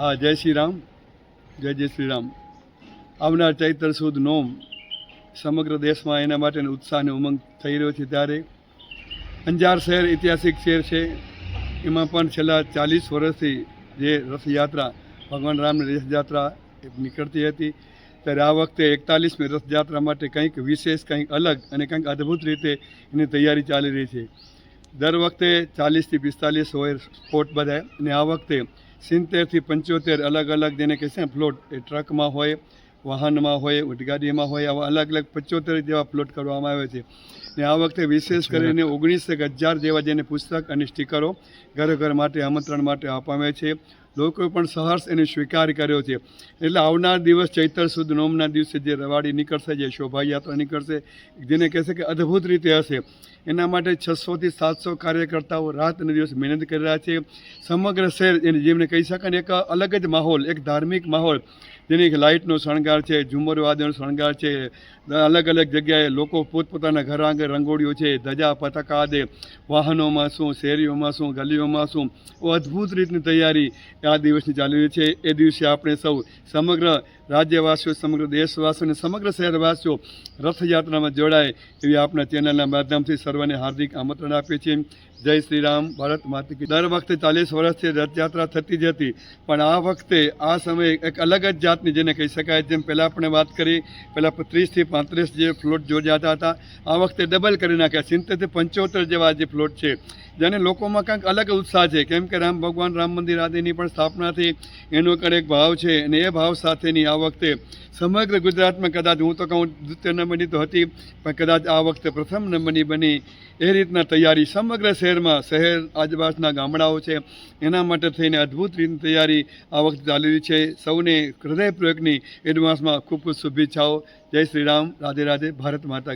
હા, જય શ્રી રામ. જય જય શ્રી રામ. આવનાર ચૈત્ર સુદ નોમ સમગ્ર દેશમાં એના માટેનો ઉત્સાહ અને ઉમંગ થઈ રહ્યો છે ત્યારે અંજાર શહેર ઐતિહાસિક શહેર છે. એમાં પણ છેલ્લા ચાલીસ વર્ષથી જે રથયાત્રા ભગવાન રામની રથયાત્રા નીકળતી હતી, ત્યારે આ વખતે એકતાલીસમી રથયાત્રા માટે કંઈક વિશેષ, કંઈક અલગ અને કંઈક અદ્ભુત રીતે એની તૈયારી ચાલી રહી છે. દર વખતે ચાલીસથી પિસ્તાલીસ હોય સ્પોટ બધા અને આ વખતે સિત્તેરથી પંચોતેર અલગ અલગ જેને કહે છે ને ફ્લોટ એ ટ્રકમાં હોય વાહનમાં હોય ઊંટગાડીમાં હોય આવા અલગ અલગ પંચોતેર જેવા પ્લોટ કરવામાં આવે છે. ને આ વખતે વિશેષ કરીને ઓગણીસ એક હજાર જેવા જેને પુસ્તક અને સ્ટીકરો ઘરે ઘર માટે આમંત્રણ માટે આપવામાં આવે છે. લોકોએ પણ સહર્ષ એને સ્વીકાર કર્યો છે. એટલે આવનાર દિવસ ચૈત્ર સુદ નોમના દિવસે જે રવાડી નીકળશે, જે શોભાયાત્રા નીકળશે, જેને કહેશે કે અદ્ભુત રીતે હશે. એના માટે છસોથી સાતસો કાર્યકર્તાઓ રાત અને દિવસ મહેનત કરી રહ્યા છે. સમગ્ર શહેર એને જેમને કહી શકાય એક અલગ જ માહોલ, એક ધાર્મિક માહોલ, જેની એક લાઇટનો શણગાર છે ઝુમર વાદળનો શણગાર છે, અલગ અલગ જગ્યાએ લોકો પોતપોતાના ઘર આંગે રંગોળીઓ છે, ધજા, પતાકા દે વાહનોમાં શું, શેરીઓમાં શું, ગલીઓમાં શું અદ્ભુત રીતની તૈયારી આ દિવસની ચાલી રહી છે. એ દિવસે આપણે સૌ સમગ્ર રાજ્યવાસીઓ, સમગ્ર દેશવાસીઓ અને સમગ્ર શહેરવાસીઓ રથયાત્રામાં જોડાય એવી આપણા ચેનલના માધ્યમથી સર્વને હાર્દિક આમંત્રણ આપીએ છીએ. જય શ્રી રામ ભારત માતા કી દર વખતે ચાલીસ વર્ષથી રથયાત્રા થતી જ હતી, પણ આ વખતે આ સમયે એક અલગ જ જાતની જેને કહી શકાય જેમ પહેલાં આપણે વાત કરી, પહેલાં ત્રીસથી પાંત્રીસ જે ફ્લોટ જોડાતા હતા, આ વખતે ડબલ કરી નાખ્યા, સિત્તેરથી પંચોતેર જેવા જે ફ્લોટ છે, જેને લોકોમાં કંઈક અલગ ઉત્સાહ છે. કેમ કે રામ ભગવાન, રામ મંદિર આદિની પણ સ્થાપના થઈ, એનો એક ભાવ છે અને એ ભાવ સાથેની આ વખતે સમગ્ર ગુજરાતમાં કદાચ હું તો કહું દ્વિતીય નંબરની તો હતી, પણ કદાચ આ વખતે પ્રથમ નંબરની બની. એ રીતના તૈયારી સમગ્ર શહેરમાં, શહેર આજુબાજુના ગામડાઓ છે, એના માટે થઈને અદ્ભુત રીતની તૈયારી આ વખતે ચાલી રહી છે. સૌને હૃદયપૂર્વકની એડવાન્સમાં ખૂબ ખૂબ શુભેચ્છાઓ. જય શ્રી રામ. રાધે રાધે. ભારત માતા